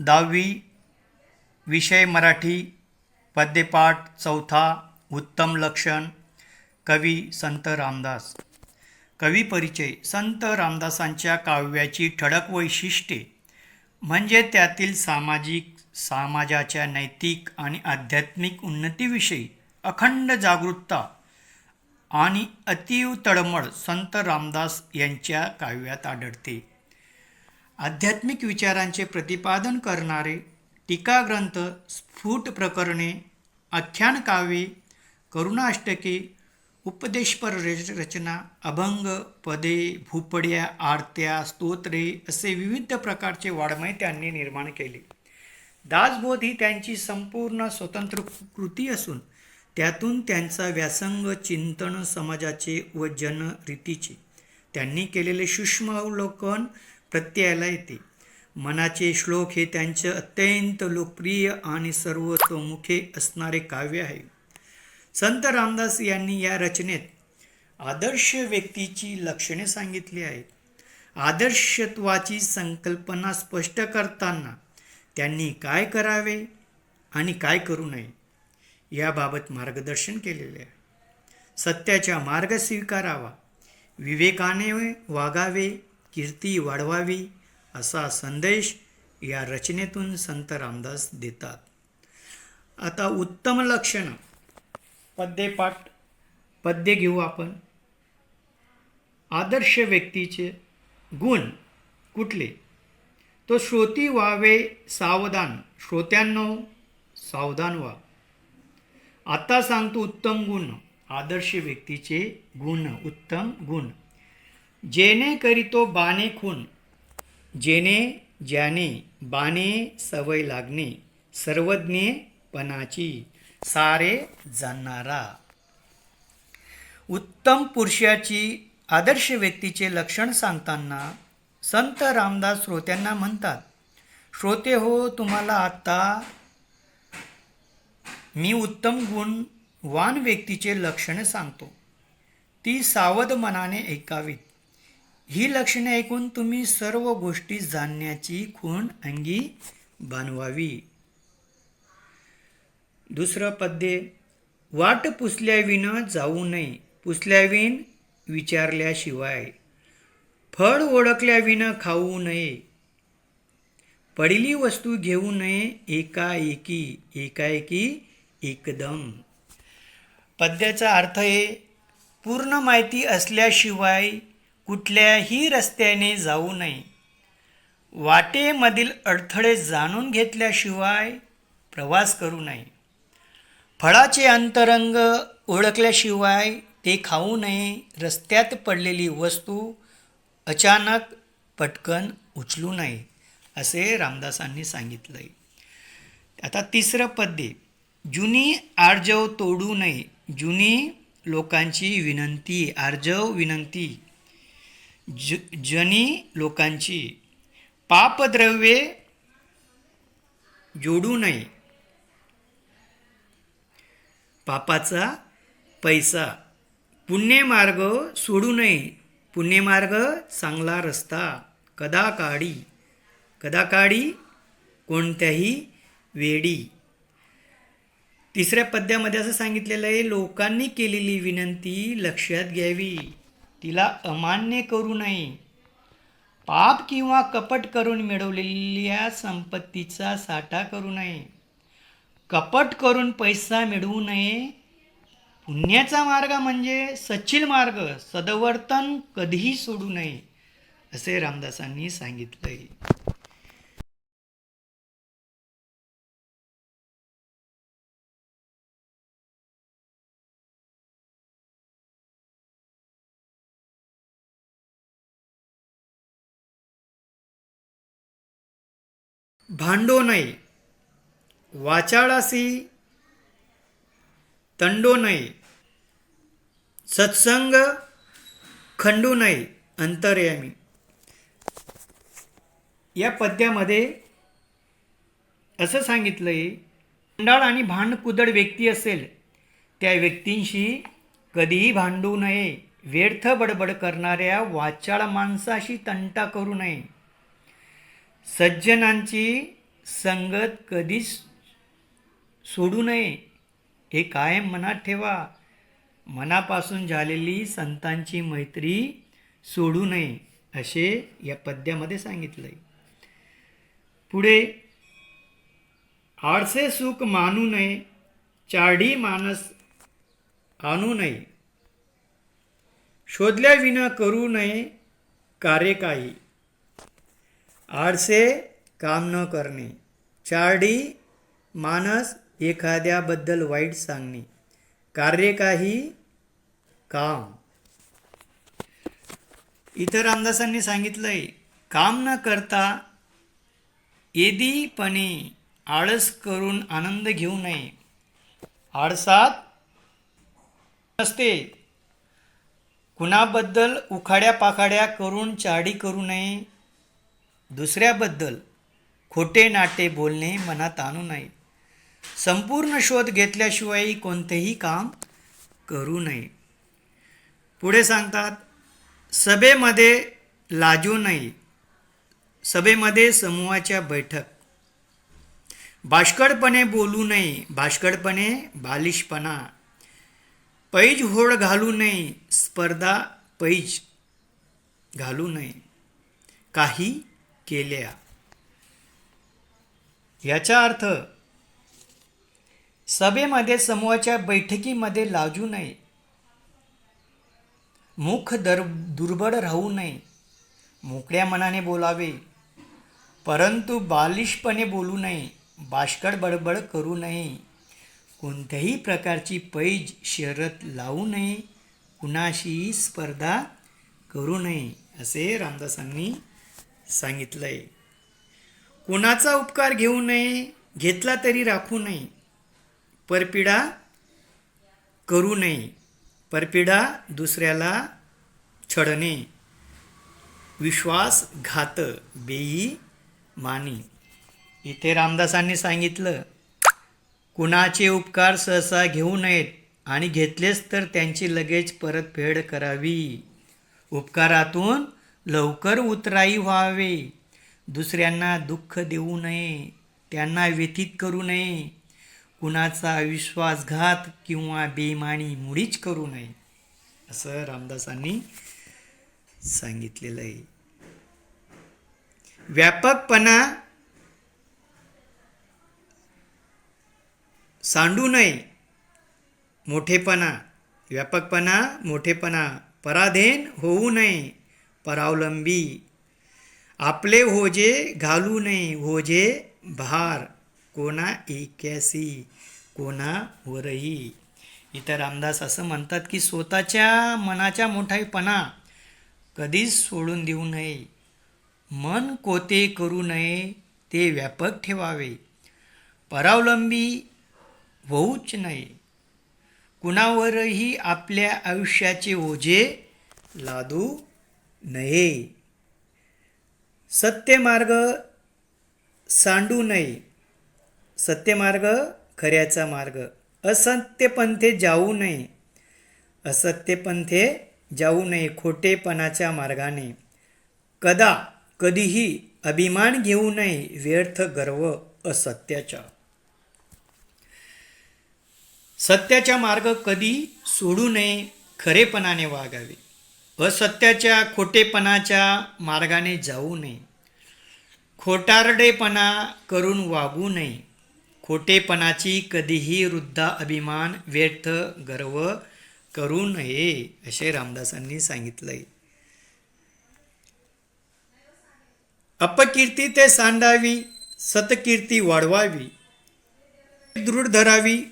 दहावी विषय मराठी पद्यपाठ चौथा उत्तम लक्षण कवी संत रामदास. कवी परिचय संत रामदासांच्या काव्याची ठळक वैशिष्ट्ये म्हणजे त्यातील सामाजिक समाजाच्या नैतिक आणि आध्यात्मिक उन्नतीविषयी अखंड जागरूकता आणि अतीव तळमळ संत रामदास यांच्या काव्यात आढळते. आध्यात्मिक विचारांचे प्रतिपादन करणारे टीकाग्रंथ स्फुट प्रकरणे आख्यान काव्ये करुणाष्टके उपदेशपर रचना अभंग पदे भूपड्या आरत्या स्तोत्रे असे विविध प्रकारचे वाङ्मय त्यांनी निर्माण केले. दासबोध ही त्यांची संपूर्ण स्वतंत्र कृती असून त्यातून त्यांचा व्यासंग चिंतन समाजाचे व जनरीतीचे. त्यांनी केलेले सूक्ष्म अवलोकन प्रत्ययाला येते. मनाचे श्लोक हे त्यांचे अत्यंत लोकप्रिय आणि सर्वतोमुखे असणारे काव्य आहे. संत रामदास यांनी या रचनेत आदर्श व्यक्तीची लक्षणे सांगितली आहेत. आदर्शत्वाची संकल्पना स्पष्ट करताना त्यांनी काय करावे आणि काय करू नये याबाबत मार्गदर्शन केलेले आहे. सत्याचा मार्ग स्वीकारावा विवेकाने वागावे कीर्ती वाढवावी असा संदेश या रचनेतून संत रामदास देतात. आता उत्तम लक्षणं. पद्यपाठ पद्य घेऊ आपण. आदर्श व्यक्तीचे गुण कुठले? तो श्रोती व्हावे सावधान. श्रोत्यांनो सावधान व्हा. आता सांगतो उत्तम गुण. आदर्श व्यक्तीचे गुण उत्तम गुण. जेणे करीतो बाणे खून जेणे ज्याने बाणे सवय लागणे सर्वज्ञपणाची सारे जाणणारा. उत्तम पुरुषाची आदर्श व्यक्तीचे लक्षण सांगताना संत रामदास श्रोत्यांना म्हणतात श्रोते हो तुम्हाला आत्ता मी उत्तम गुणवान व्यक्तीचे लक्षण सांगतो. ती सावध मनाने ऐकावीत. ही लक्षणे ऐकून तुम्ही सर्व गोष्टी जाणण्याची खूण अंगी बांधवावी. दुसरं पद्ये वाट पुसल्याविन जाऊ नये. पुसल्याविन विचारल्याशिवाय. फळ ओळखल्याविन खाऊ नये. पडली वस्तू घेऊ नये एकाएकी एकाएकी एकदम. पद्याचा अर्थ आहे पूर्ण माहिती असल्याशिवाय कुठल्याही रस्त्याने जाऊ नये. वाटेमधील अडथळे जाणून घेतल्याशिवाय प्रवास करू नये. फळाचे अंतरंग ओळखल्याशिवाय ते खाऊ नये. रस्त्यात पडलेली वस्तू अचानक पटकन उचलू नये असे रामदासांनी सांगितलं आहे आता तिसरं पद्य जुनी आर्जव तोडू नये. जुनी लोकांची विनंती आर्जव विनंती. ज जनी लोकांची पापद्रव्ये जोडू नये. पापाचा पैसा पुण्यमार्ग सोडू नये. पुण्यमार्ग चांगला रस्ता कदाकाळी कदाकाळी कोणत्याही वेडी. तिसऱ्या पद्यामध्ये असं सांगितलेलं आहे लोकांनी केलेली विनंती लक्षात घ्यावी. तिला अमान्य करू नये. पाप किंवा कपट करून मिळवलेल्या संपत्तीचा साठा करू नये. कपट करून पैसा मिळवू नये. पुण्याचा मार्ग म्हणजे सचिल मार्ग सदवर्तन कधीही सोडू नये असे रामदासांनी सांगितलंय. भांडो नये. वाचाळासी तंडो नये. सत्संग खंडू नये अंतरयामी. या पद्यामध्ये असं सांगितलं आहे अंडाळ आणि भांडकुदड व्यक्ती असेल त्या व्यक्तींशी कधीही भांडू नये. व्यर्थ बडबड करणाऱ्या वाचाळ माणसाशी तंटा करू नये. सज्जनांची संगत कधीच सोडू नये हे कायम मनात ठेवा. मनापासून झालेली संतांची मैत्री सोडू नये असे या पद्यामध्ये सांगितलंय. पुढे आळसे सुख मानू नये चाडी मानस आणू नये. शोधल्या विना करू नये कार्य काही. आळसे काम न करणे. चारडी मानस एखाद्याबद्दल वाईट सांगणे. कार्य काही काम. इतर रामदासांनी सांगितलंय काम न करता येदीपणे आळस करून आनंद घेऊ नये. आळसात नसते. कुणाबद्दल उखाड्या पाखाड्या करून चाडी करू नये. दुसऱ्याबद्दल खोटे नाटे बोलणे मनात आणू नये. संपूर्ण शोध घेतल्याशिवाय कोणतेही काम करू नये. पुढे सांगतात सभेमध्ये लाजू नये. सभेमध्ये समूहाच्या बैठक. बाष्कळपणे बोलू नये. बाष्कळपणे बालिशपणा. पैज होड घालू नये. स्पर्धा पैज घालू नये. काही केल्या. याचा अर्थ सभेमध्ये समूहाच्या बैठकीमध्ये लाजू नये. मुख दर दुर्बळ राहू नये. मोकळ्या मनाने बोलावे. परंतु बालिशपणे बोलू नये. बाष्कळ बडबड करू नये. कोणत्याही प्रकारची पैज शरत लावू नये. कुणाशीही स्पर्धा करू नये असे रामदासांनी सांगितलंय. कुणाचा उपकार घेऊ नये घेतला तरी राखू नये. परपिडा करू नये. परपिडा दुसऱ्याला छडणे विश्वासघात बेई मानी. इथे रामदासांनी सांगितलं कुणाचे उपकार सहसा घेऊ नयेत आणि घेतलेच तर त्यांची लगेच परतफेड करावी. उपकारातून लवकर उतराई व्हावे. दुसऱ्यांना दुःख देऊ नये त्यांना व्यथित करू नये. कुणाचा विश्वासघात किंवा बेमानी मुळीच करू नये असं रामदासांनी सांगितलेलं आहे. व्यापकपणा सांडू नये मोठेपणा व्यापकपणा मोठेपणा पराधीन होऊ नये. परावलंबी। आपले होजे घालू नये होजे भार। कोणा एक्यासी कोणावरही इथं रामदास असं म्हणतात की स्वतःच्या मनाच्या मोठापणा कधीच सोडून देऊ नये. मन कोते करू नये ते व्यापक ठेवावे. परावलंबी होऊच नये. कुणावरही आपल्या आयुष्याचे ओझे लादू नये. सत्यमार्ग सांडू नये. सत्यमार्ग खऱ्याचा मार्ग. असत्यपंथे जाऊ नये. असत्यपंथे जाऊ नये खोटेपणाच्या मार्गाने. कदा कधीही अभिमान घेऊ नये व्यर्थ गर्व असत्याचा सत्याचा मार्ग कधी सोडू नये खरेपणाने वागावे. असत्याच्या खोटेपणाच्या मार्गाने जाऊ नये. खोटारडेपणा करून वागू नये. खोटेपणाची कधीही वृद्धा अभिमान व्यर्थ गर्व करू नये असे रामदासांनी सांगितलंय. अपकीर्ती ते सांडावी सतकीर्ती वाढवावी. दृढ धरावी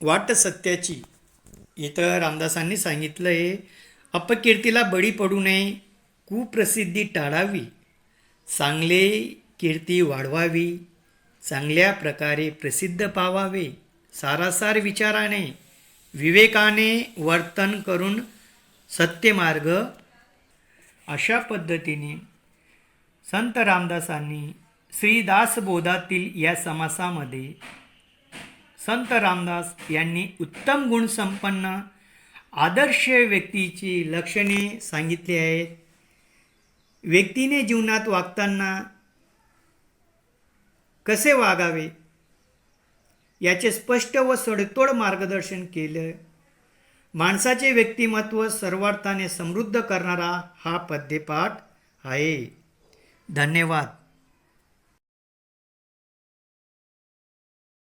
वाट सत्याची इथं रामदासांनी सांगितलंय अपकीर्तीला बळी पडू नये. कुप्रसिद्धी टाळावी. चांगले कीर्ती वाढवावी. चांगल्या प्रकारे प्रसिद्ध पावावे. सारासार विचाराने विवेकाने वर्तन करून सत्यमार्ग अशा पद्धतीने संत रामदासांनी श्रीदासबोधातील या समासामध्ये संत रामदास यांनी उत्तम गुणसंपन्न आदर्श व्यक्तीची लक्षणे सांगितली आहेत. व्यक्तीने जीवनात वागताना कसे वागावे? याचे स्पष्ट व सडतोड मार्गदर्शन केलं. माणसाचे व्यक्तिमत्व सर्वार्थाने समृद्ध करणारा हा पद्यपाठ आहे. धन्यवाद.